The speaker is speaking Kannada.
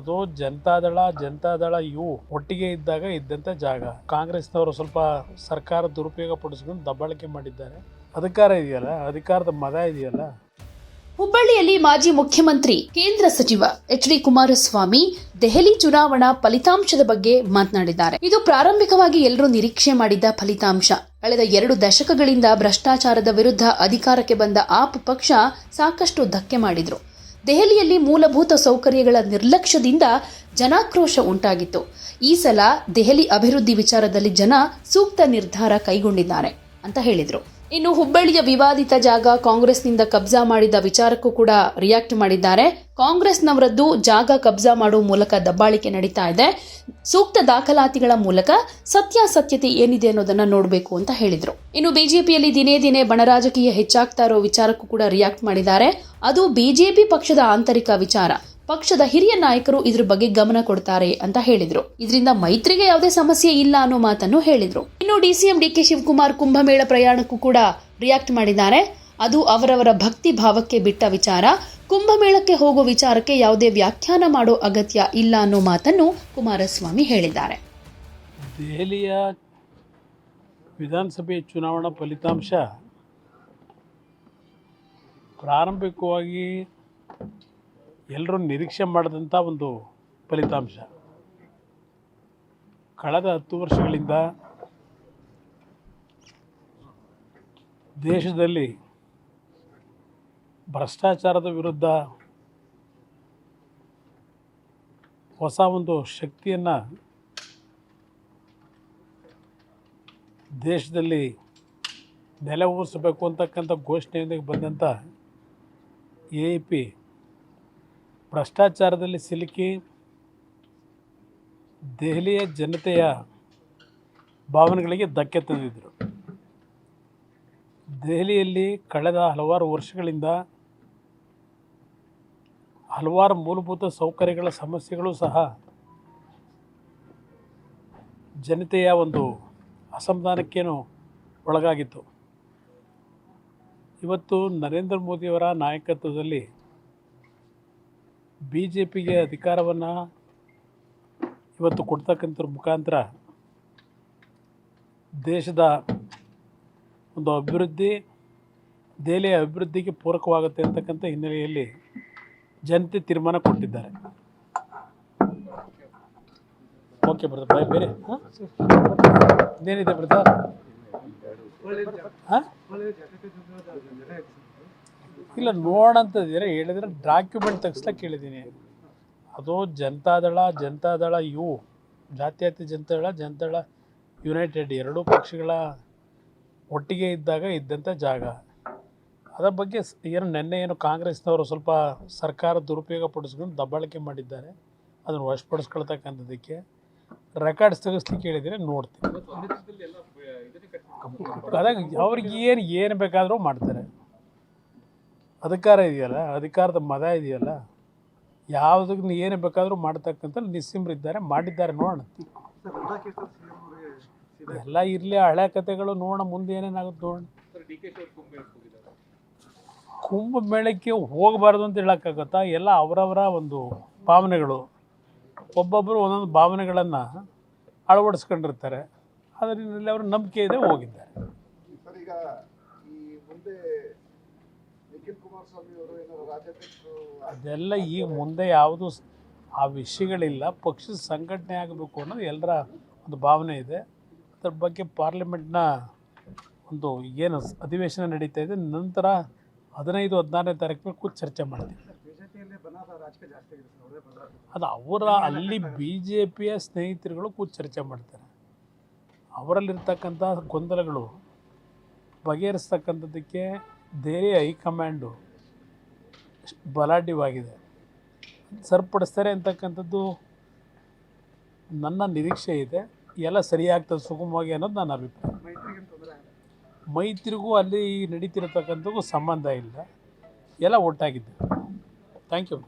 ಅದು ಜನತಾದಳ ಜನತಾದಳ ಇವು ಒಟ್ಟಿಗೆ ಇದ್ದಾಗ ಇದ್ದಂಥ ಜಾಗ. ಕಾಂಗ್ರೆಸ್ನವರು ಸ್ವಲ್ಪ ಸರ್ಕಾರ ದುರುಪಯೋಗ ಪಡಿಸಿಕೊಂಡು ದಬ್ಬಾಳಿಕೆ ಮಾಡಿದ್ದಾರೆ. ಅಧಿಕಾರ ಇದೆಯಲ್ಲ, ಅಧಿಕಾರದ ಮದ ಇದೆಯಲ್ಲ? ಹುಬ್ಬಳ್ಳಿಯಲ್ಲಿ ಮಾಜಿ ಮುಖ್ಯಮಂತ್ರಿ, ಕೇಂದ್ರ ಸಚಿವ ಎಚ್ ಡಿ ಕುಮಾರಸ್ವಾಮಿ ದೆಹಲಿ ಚುನಾವಣಾ ಫಲಿತಾಂಶದ ಬಗ್ಗೆ ಮಾತನಾಡಿದ್ದಾರೆ. ಇದು ಪ್ರಾರಂಭಿಕವಾಗಿ ಎಲ್ಲರೂ ನಿರೀಕ್ಷೆ ಮಾಡಿದ್ದ ಫಲಿತಾಂಶ. ಕಳೆದ ಎರಡು ದಶಕಗಳಿಂದ ಭ್ರಷ್ಟಾಚಾರದ ವಿರುದ್ಧ ಅಧಿಕಾರಕ್ಕೆ ಬಂದ ಆಪ್ ಪಕ್ಷ ಸಾಕಷ್ಟು ಧಕ್ಕೆ ಮಾಡಿದ್ರು. ದೆಹಲಿಯಲ್ಲಿ ಮೂಲಭೂತ ಸೌಕರ್ಯಗಳ ನಿರ್ಲಕ್ಷ್ಯದಿಂದ ಜನಾಕ್ರೋಶ ಉಂಟಾಗಿತ್ತು. ಈ ಸಲ ದೆಹಲಿ ಅಭಿವೃದ್ಧಿ ವಿಚಾರದಲ್ಲಿ ಜನ ಸೂಕ್ತ ನಿರ್ಧಾರ ಕೈಗೊಂಡಿದ್ದಾರೆ ಅಂತ ಹೇಳಿದ್ರು. ಇನ್ನು ಹುಬ್ಬಳ್ಳಿಯ ವಿವಾದಿತ ಜಾಗ ಕಾಂಗ್ರೆಸ್ನಿಂದ ಕಬ್ಜಾ ಮಾಡಿದ ವಿಚಾರಕ್ಕೂ ಕೂಡ ರಿಯಾಕ್ಟ್ ಮಾಡಿದ್ದಾರೆ. ಕಾಂಗ್ರೆಸ್ನವರದ್ದು ಜಾಗ ಕಬ್ಜಾ ಮಾಡುವ ಮೂಲಕ ದಬ್ಬಾಳಿಕೆ ನಡೀತಾ ಇದೆ. ಸೂಕ್ತ ದಾಖಲಾತಿಗಳ ಮೂಲಕ ಸತ್ಯಾಸತ್ಯತೆ ಏನಿದೆ ಅನ್ನೋದನ್ನ ನೋಡಬೇಕು ಅಂತ ಹೇಳಿದರು. ಇನ್ನು ಬಿಜೆಪಿಯಲ್ಲಿ ದಿನೇ ದಿನೇ ಬಣರಾಜಕೀಯ ಹೆಚ್ಚಾಗ್ತಾ ಇರೋ ವಿಚಾರಕ್ಕೂ ಕೂಡ ರಿಯಾಕ್ಟ್ ಮಾಡಿದ್ದಾರೆ. ಅದು ಬಿಜೆಪಿ ಪಕ್ಷದ ಆಂತರಿಕ ವಿಚಾರ. ಪಕ್ಷದ ಹಿರಿಯ ನಾಯಕರು ಇದ್ರ ಬಗ್ಗೆ ಗಮನ ಕೊಡ್ತಾರೆ ಅಂತ ಹೇಳಿದ್ರು. ಇದರಿಂದ ಮೈತ್ರಿಗೆ ಯಾವುದೇ ಸಮಸ್ಯೆ ಇಲ್ಲ ಅನ್ನೋ ಮಾತನ್ನು ಹೇಳಿದ್ರು. ಇನ್ನು ಡಿಸಿಎಂ ಡಿಕೆ ಶಿವಕುಮಾರ್ ಕುಂಭಮೇಳ ಪ್ರಯಾಣಕ್ಕೂ ಕೂಡ ರಿಯಾಕ್ಟ್ ಮಾಡಿದ್ದಾರೆ. ಅದು ಅವರವರ ಭಕ್ತಿ ಭಾವಕ್ಕೆ ಬಿಟ್ಟ ವಿಚಾರ. ಕುಂಭಮೇಳಕ್ಕೆ ಹೋಗೋ ವಿಚಾರಕ್ಕೆ ಯಾವುದೇ ವ್ಯಾಖ್ಯಾನ ಮಾಡೋ ಅಗತ್ಯ ಇಲ್ಲ ಅನ್ನೋ ಮಾತನ್ನು ಕುಮಾರಸ್ವಾಮಿ ಹೇಳಿದ್ದಾರೆ. ದೆಹಲಿಯ ವಿಧಾನಸಭೆ ಚುನಾವಣಾ ಫಲಿತಾಂಶ ಪ್ರಾರಂಭಿಕವಾಗಿ ಎಲ್ಲರೂ ನಿರೀಕ್ಷೆ ಮಾಡಿದಂಥ ಒಂದು ಫಲಿತಾಂಶ. ಕಳೆದ ಹತ್ತು ವರ್ಷಗಳಿಂದ ದೇಶದಲ್ಲಿ ಭ್ರಷ್ಟಾಚಾರದ ವಿರುದ್ಧ ಹೊಸ ಒಂದು ಶಕ್ತಿಯನ್ನು ದೇಶದಲ್ಲಿ ನೆಲೆ ಊರಿಸಬೇಕು ಅಂತಕ್ಕಂಥ ಘೋಷಣೆಯೊಂದಿಗೆ ಬಂದಂಥ ಎ ಪಿ ಭ್ರಷ್ಟಾಚಾರದಲ್ಲಿ ಸಿಲುಕಿ ದೆಹಲಿಯ ಜನತೆಯ ಭಾವನೆಗಳಿಗೆ ಧಕ್ಕೆ ತಂದಿದ್ದರು ದೆಹಲಿಯಲ್ಲಿ ಕಳೆದ ಹಲವಾರು ವರ್ಷಗಳಿಂದ ಹಲವಾರು ಮೂಲಭೂತ ಸೌಕರ್ಯಗಳ ಸಮಸ್ಯೆಗಳು ಸಹ ಜನತೆಯ ಒಂದು ಅಸಮಾಧಾನಕ್ಕೇನು ಒಳಗಾಗಿತ್ತು. ಇವತ್ತು ನರೇಂದ್ರ ಮೋದಿಯವರ ನಾಯಕತ್ವದಲ್ಲಿ ಬಿ ಜೆ ಪಿಗೆ ಅಧಿಕಾರವನ್ನು ಇವತ್ತು ಕೊಡ್ತಕ್ಕಂಥವ್ರ ಮುಖಾಂತರ ದೇಶದ ಒಂದು ಅಭಿವೃದ್ಧಿ ದೆಹಲಿಯ ಅಭಿವೃದ್ಧಿಗೆ ಪೂರಕವಾಗುತ್ತೆ ಅಂತಕ್ಕಂಥ ಹಿನ್ನೆಲೆಯಲ್ಲಿ ಜನತೆ ತೀರ್ಮಾನ ಕೊಟ್ಟಿದ್ದಾರೆ. ಓಕೆ ಬ್ರದರ್ ಬಾಯ್ ಬೇರೆ? ಇನ್ನೇನಿದೆ ಬ್ರದರ್ ಹಾಂ? ಇಲ್ಲ ನೋಡಂತಂದಿದ್ರೆ ಹೇಳಿದ್ರೆ ಡಾಕ್ಯುಮೆಂಟ್ ತೆಗಿಸ್ಲಕ್ಕೆ ಕೇಳಿದ್ದೀನಿ. ಅದು ಜನತಾದಳ ಜನತಾದಳ ಇವು. ಜಾತ್ಯತೀತ ಜನತಾದಳ ಜನತಾದಳ ಯುನೈಟೆಡ್ ಎರಡೂ ಪಕ್ಷಗಳ ಒಟ್ಟಿಗೆ ಇದ್ದಾಗ ಇದ್ದಂಥ ಜಾಗ. ಅದರ ಬಗ್ಗೆ ಏನು ನಿನ್ನೆ ಏನು ಕಾಂಗ್ರೆಸ್ನವರು ಸ್ವಲ್ಪ ಸರ್ಕಾರ ದುರುಪಯೋಗ ಪಡಿಸ್ಕೊಂಡು ದಬ್ಬಾಳಿಕೆ ಮಾಡಿದ್ದಾರೆ. ಅದನ್ನು ವಶಪಡಿಸ್ಕೊಳ್ತಕ್ಕಂಥದ್ದಕ್ಕೆ ರೆಕಾರ್ಡ್ಸ್ ತೆಗೆಸ್ಲಿಕ್ಕೆ ಹೇಳಿದರೆ ನೋಡ್ತೀನಿ. ಅದಾಗ ಅವ್ರಿಗೆ ಏನು ಏನು ಬೇಕಾದರೂ ಮಾಡ್ತಾರೆ. ಅಧಿಕಾರ ಇದೆಯಲ್ಲ, ಅಧಿಕಾರದ ಮದ ಇದೆಯಲ್ಲ, ಯಾವುದಕ್ಕೆ ಏನು ಬೇಕಾದರೂ ಮಾಡ್ತಕ್ಕಂಥ ನಿಸ್ಸಿಮ್ರಿದ್ದಾರೆ ಮಾಡಿದ್ದಾರೆ ನೋಡೋಣ. ಎಲ್ಲ ಇರಲಿ ಹಳೆ ಕಥೆಗಳು ನೋಡೋಣ, ಮುಂದೆ ಏನೇನಾಗುತ್ತೆ ನೋಡೋಣ. ಕುಂಭಮೇಳಕ್ಕೆ ಹೋಗಬಾರ್ದು ಅಂತ ಹೇಳೋಕ್ಕಾಗತ್ತಾ? ಎಲ್ಲ ಅವರವರ ಒಂದು ಭಾವನೆಗಳು. ಒಬ್ಬೊಬ್ಬರು ಒಂದೊಂದು ಭಾವನೆಗಳನ್ನು ಅಳವಡಿಸ್ಕೊಂಡಿರ್ತಾರೆ. ಅದರಲ್ಲಿ ಅವರ ನಂಬಿಕೆ ಇದೆ, ಹೋಗಿದ್ದಾರೆ ಸರ್ ಈಗ ಈ ಮುಂದೆ ನಿಖಿಲ್ ಕುಮಾರಸ್ವಾಮಿ ಅವರು ಏನಾದ್ರು ರಾಜ್ಯಾಧ್ಯಕ್ಷರು ಅದೆಲ್ಲ ಈಗ ಮುಂದೆ ಯಾವುದು ಆ ವಿಷಯಗಳಿಲ್ಲ. ಪಕ್ಷದ ಸಂಘಟನೆ ಆಗಬೇಕು ಅನ್ನೋದು ಎಲ್ಲರ ಒಂದು ಭಾವನೆ ಇದೆ. ಅದ್ರ ಬಗ್ಗೆ ಪಾರ್ಲಿಮೆಂಟ್ನ ಒಂದು ಏನು ಅಧಿವೇಶನ ನಡೀತಾ ಇದೆ. ನಂತರ ಹದಿನೈದು ಹದಿನಾರನೇ ತಾರೀಕು ಮೇಲೆ ಕೂತು ಚರ್ಚೆ ಮಾಡ್ತೀವಿ. ಅದು ಅವರ ಅಲ್ಲಿ ಬಿ ಜೆ ಪಿಯ ಸ್ನೇಹಿತರುಗಳು ಕೂತು ಚರ್ಚೆ ಮಾಡ್ತಾರೆ. ಅವರಲ್ಲಿರ್ತಕ್ಕಂಥ ಗೊಂದಲಗಳು ಬಗೆಹರಿಸ್ತಕ್ಕಂಥದ್ದಕ್ಕೆ ದೆಹಲಿ ಹೈಕಮಾಂಡು ಬಲಾಢ್ಯವಾಗಿದೆ. ಸರಿಪಡಿಸ್ತಾರೆ ಅಂತಕ್ಕಂಥದ್ದು ನನ್ನ ನಿರೀಕ್ಷೆ ಇದೆ. ಎಲ್ಲ ಸರಿಯಾಗ್ತದೆ ಸುಗಮವಾಗಿ ಅನ್ನೋದು ನನ್ನ ಅಭಿಪ್ರಾಯ. ಮೈತ್ರಿಗೂ ಅಲ್ಲಿ ನಡೀತಿರತಕ್ಕಂಥದ್ದು ಸಂಬಂಧ ಇಲ್ಲ. ಎಲ್ಲ ಒಟ್ಟಾಗಿದ್ದೆ ಥ್ಯಾಂಕ್ ಯು